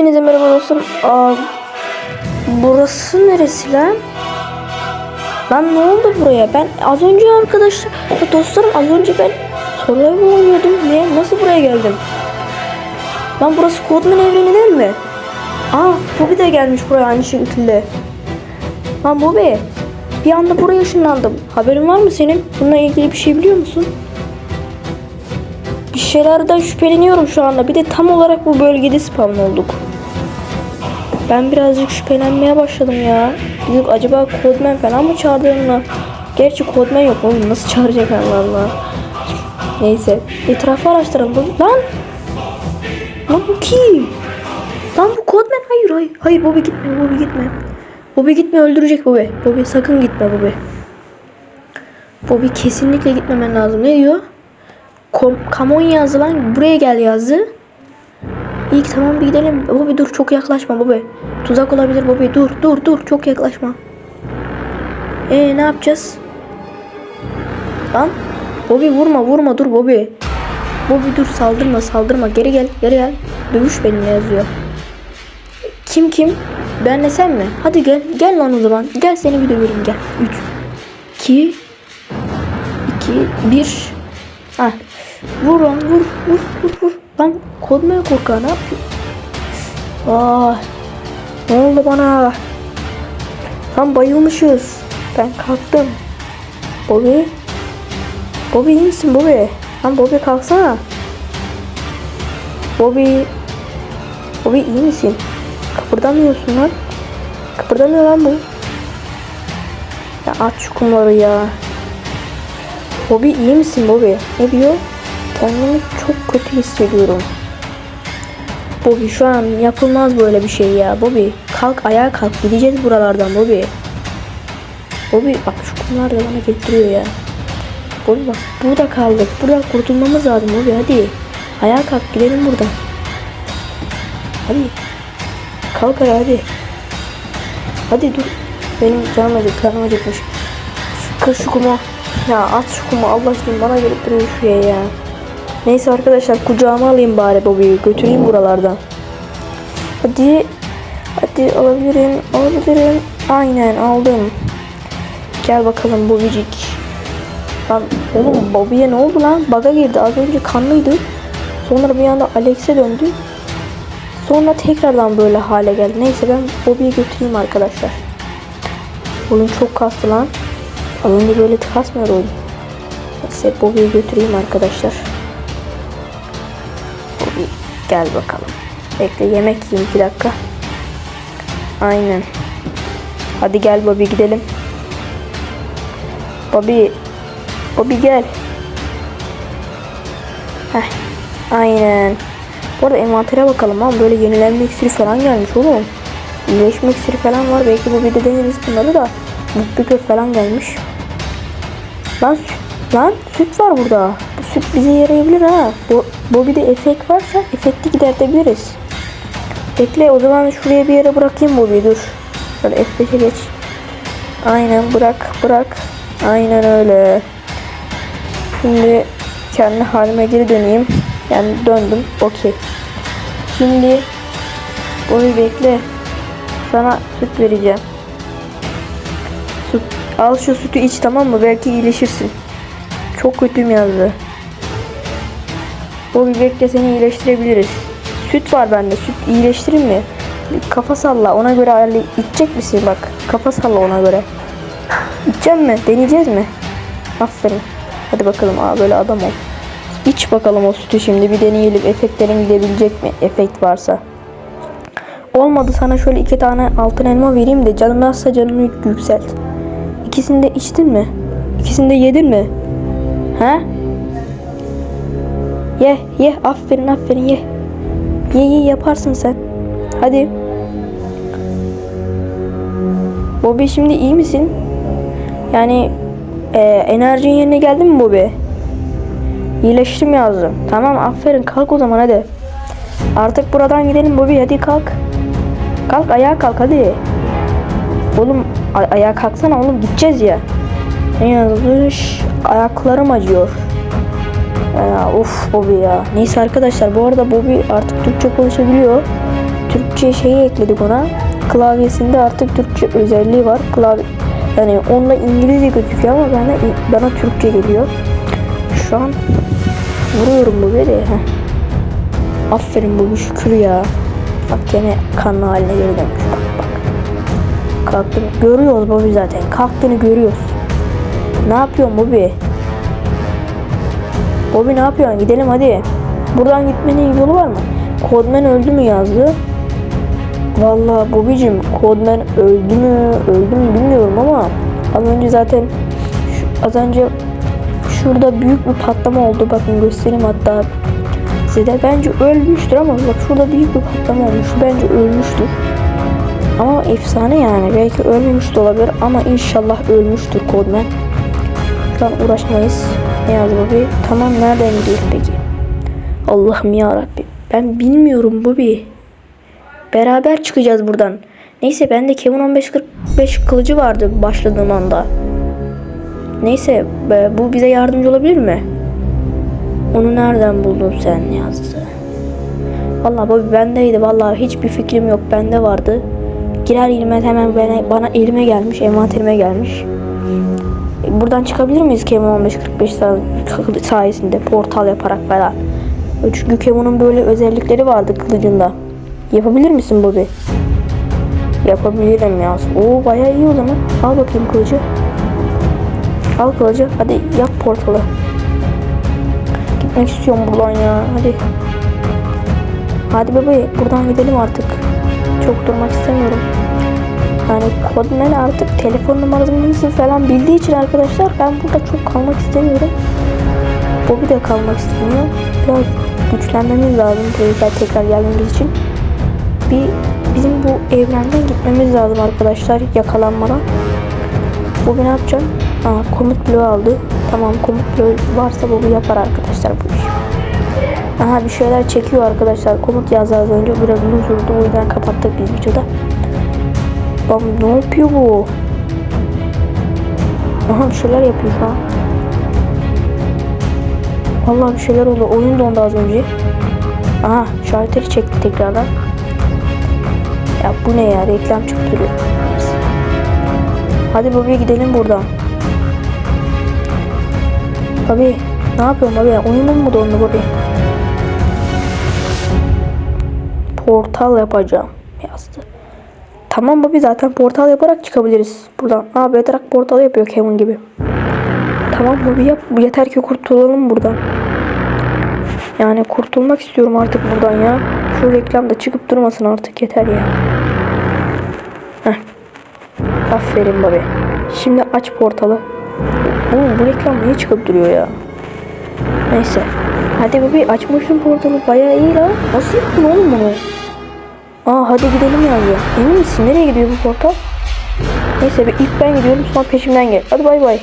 Hepinize merhaba dostum. Aa, burası neresi lan? Lan ne oldu buraya? Ben az önce arkadaşlar, dostlarım az önce ben Survival oynuyordum. Ne? Nasıl buraya geldim? Lan burası Codman evreni değil mi? Aa, Bobby de gelmiş buraya aynı şekilde. Lan Bobby, bir anda buraya ışınlandım. Haberin var mı senin? Bununla ilgili bir şey biliyor musun? Bir şeylerden şüpheleniyorum şu anda. Bir de tam olarak bu bölgede spawn olduk. Ben birazcık şüphelenmeye başladım ya. Dedik acaba Codman falan mı çağırdığımla? Gerçi Codman yok oğlum nasıl çağıracak Allah Allah. Neyse etrafı araştıralım. Lan! Lan bu kim? Lan bu Codman hayır hayır. Hayır Bobby gitme Bobby gitme. Bobby gitme öldürecek Bobby. Bobby sakın gitme Bobby. Bobby kesinlikle gitmemen lazım. Ne diyor? Kom Kamon yazdı lan. Buraya gel yazdı. İyi ki tamam bir gidelim. Bobby dur çok yaklaşma Bobby. Tuzak olabilir Bobby. Dur dur dur çok yaklaşma. Ee ne yapacağız? Lan Bobby vurma vurma dur Bobby. Bobby dur saldırma saldırma geri gel geri gel. Dövüş benimle yazıyor. Kim kim? Benle sen mi? Hadi gel gel lan o zaman. Gel seni bir döverim gel. 3 2 2 1 Ha. Vur lan vur vur vur vur. Lan kodmaya korka ne yapıyor? Aa. Ne oldu bana? Lan bayılmışız. Ben kalktım. Bobby. Bobby iyi misin Bobby? Lan Bobby kalksana. Bobby. Bobby iyi misin? Kıpırdamıyorsun lan. Kıpırdamıyor lan bu. Ya aç şu kumları ya. Bobby iyi misin Bobby? Ne diyor? Kendimi çok kötü hissediyorum. Bobby şu an yapılmaz böyle bir şey ya. Bobby kalk ayağa kalk gideceğiz buralardan Bobby. Bobby bak şu kumlar da bana getiriyor ya. Bobby bak burada kaldık. Burada kurtulmamız lazım Bobby hadi. Ayağa kalk gidelim buradan. Hadi. Kalk ayağa hadi. Hadi dur. Benim canım acık, karnım acıkmış. Kır şu kumu. Ya at şu kumu Allah aşkına bana gelip duruyor şuraya ya. Neyse arkadaşlar kucağıma alayım bari Bobby'yi götüreyim buralardan. Hadi. Hadi alabilirim. Alabilirim. Aynen aldım. Gel bakalım Bobbycik. Lan oğlum Bobby'ye ne oldu lan? Baga girdi. Az önce kanlıydı. Sonra bir anda Alex'e döndü. Sonra tekrardan böyle hale geldi. Neyse ben Bobby'yi götüreyim arkadaşlar. Oyun çok kastı lan. Az önce böyle kasmıyor oyun. Neyse Bobby'yi götüreyim arkadaşlar. Gel bakalım. Bekle yemek yiyeyim bir dakika. Aynen. Hadi gel Bobby gidelim. Bobby. Bobby gel. Heh. Aynen. Bu arada envantere bakalım ama böyle yenilenme iksiri falan gelmiş oğlum. İyileşme iksiri falan var. Belki bu de deneriz bunları da. Mutlu falan gelmiş. Lan lan süt var burada. Bize yarayabilir ha. Bu, bu bir de efekt varsa efekti gidertebiliriz. Bekle o zaman şuraya bir yere bırakayım Bobby dur. Şöyle F5'e geç. Aynen bırak bırak. Aynen öyle. Şimdi kendi halime geri döneyim. Yani döndüm. Okey. Şimdi Bobby bekle. Sana süt vereceğim. Süt. Al şu sütü iç tamam mı? Belki iyileşirsin. Çok kötüyüm yazdı. Bobby bekle seni iyileştirebiliriz. Süt var bende. Süt iyileştirir mi? Kafa salla. Ona göre ayarlay. İçecek misin bak. Kafa salla ona göre. İçeceğim mi? Deneyeceğiz mi? Aferin. Hadi bakalım. Aa böyle adam ol. İç bakalım o sütü şimdi. Bir deneyelim. Efektlerin gidebilecek mi? Efekt varsa. Olmadı sana şöyle iki tane altın elma vereyim de canım nasılsa canını yükselt. İkisini de içtin mi? İkisini de yedin mi? He? Ye ye aferin aferin ye. Ye ye yaparsın sen. Hadi. Bobby şimdi iyi misin? Yani e, enerjin yerine geldi mi Bobby? İyileştim yazdım. Tamam aferin kalk o zaman hadi. Artık buradan gidelim Bobby hadi kalk. Kalk ayağa kalk hadi. Oğlum ay- ayağa kalksana oğlum gideceğiz ya. Ne yazmış? Ayaklarım acıyor. Of Bobby ya. Neyse arkadaşlar bu arada Bobby artık Türkçe konuşabiliyor. Türkçe şeyi ekledik ona. Klavyesinde artık Türkçe özelliği var. Klavye yani onunla İngilizce gözüküyor ama bana bana Türkçe geliyor. Şu an vuruyorum bu beri. Aferin bu şükür ya. Bak gene kanlı haline geri dönmüş. Bak bak. Kalktığını görüyoruz Bobby zaten. Kalktığını görüyoruz. Ne yapıyorsun Bobby? Bobby ne yapıyorsun? Gidelim hadi. Buradan gitmenin yolu var mı? Kodman öldü mü yazdı. Vallahi Bobby'cim Kodman öldü mü öldü mü bilmiyorum ama az önce zaten şu- az önce şurada büyük bir patlama oldu. Bakın göstereyim hatta size de. Bence ölmüştür ama bak şurada büyük bir patlama olmuş. Bence ölmüştür. Ama efsane yani. Belki ölmemiş de olabilir ama inşallah ölmüştür Kodman. Şu an uğraşmayız. Ne yazdı Bobby? Tamam nereden gidiyoruz peki? Allah'ım ya Rabbi. Ben bilmiyorum Bobby. Beraber çıkacağız buradan. Neyse bende Kevin 1545 kılıcı vardı başladığım anda. Neyse bu bize yardımcı olabilir mi? Onu nereden buldun sen yazdı. Vallahi Bobby bendeydi. Vallahi hiçbir fikrim yok. Bende vardı. Girer girmez hemen bana, bana elime gelmiş. Envanterime gelmiş. Buradan çıkabilir miyiz Kevin 1545 say- sayesinde portal yaparak falan? Çünkü Kevin'in böyle özellikleri vardı kılıcında. Yapabilir misin Bobby? Yapabilirim ya. Oo bayağı iyi o zaman. Al bakayım kılıcı. Al kılıcı. Hadi yap portalı. Gitmek istiyorum buradan ya. Hadi. Hadi Bobby buradan gidelim artık. Çok durmak istemiyorum. Yani Kodman artık telefon numaramızı falan bildiği için arkadaşlar ben burada çok kalmak istemiyorum. Bobby de kalmak istemiyor. Biraz güçlenmemiz lazım tekrar tekrar gelmemiz için. Bir bizim bu evrenden gitmemiz lazım arkadaşlar yakalanmadan. Bobby ne yapacağım? Aa, komut bloğu aldı. Tamam komut bloğu varsa Bobby yapar arkadaşlar bu işi. Aha bir şeyler çekiyor arkadaşlar. Komut yazdı az önce. Biraz uzun sürdü. O yüzden kapattık biz videoda. Baba ne yapıyor bu? Aha bir şeyler yapıyor şu an. Vallahi bir şeyler oldu. Oyun dondu az önce. Aha şalteri çekti tekrardan. Ya bu ne ya? Reklam çıktı duruyor. Neyse. Hadi Bobby'ye gidelim buradan. Bobby ne yapıyorsun Bobby? Oyunun mu dondu Bobby? Portal yapacağım yazdı. Tamam Bobby zaten portal yaparak çıkabiliriz buradan. Aa Bedrock portal yapıyor Kevin gibi. Tamam Bobby yap. Yeter ki kurtulalım buradan. Yani kurtulmak istiyorum artık buradan ya. Şu reklam da çıkıp durmasın artık yeter ya. Heh. Aferin Bobby. Şimdi aç portalı. Oğlum bu reklam niye çıkıp duruyor ya? Neyse. Hadi Bobby açmışsın portalı bayağı iyi lan. Nasıl yaptın oğlum bunu? Aa hadi gidelim yazıyor. Emin misin? Nereye gidiyor bu portal? Neyse ilk ben gidiyorum sonra peşimden gel. Hadi bay bay.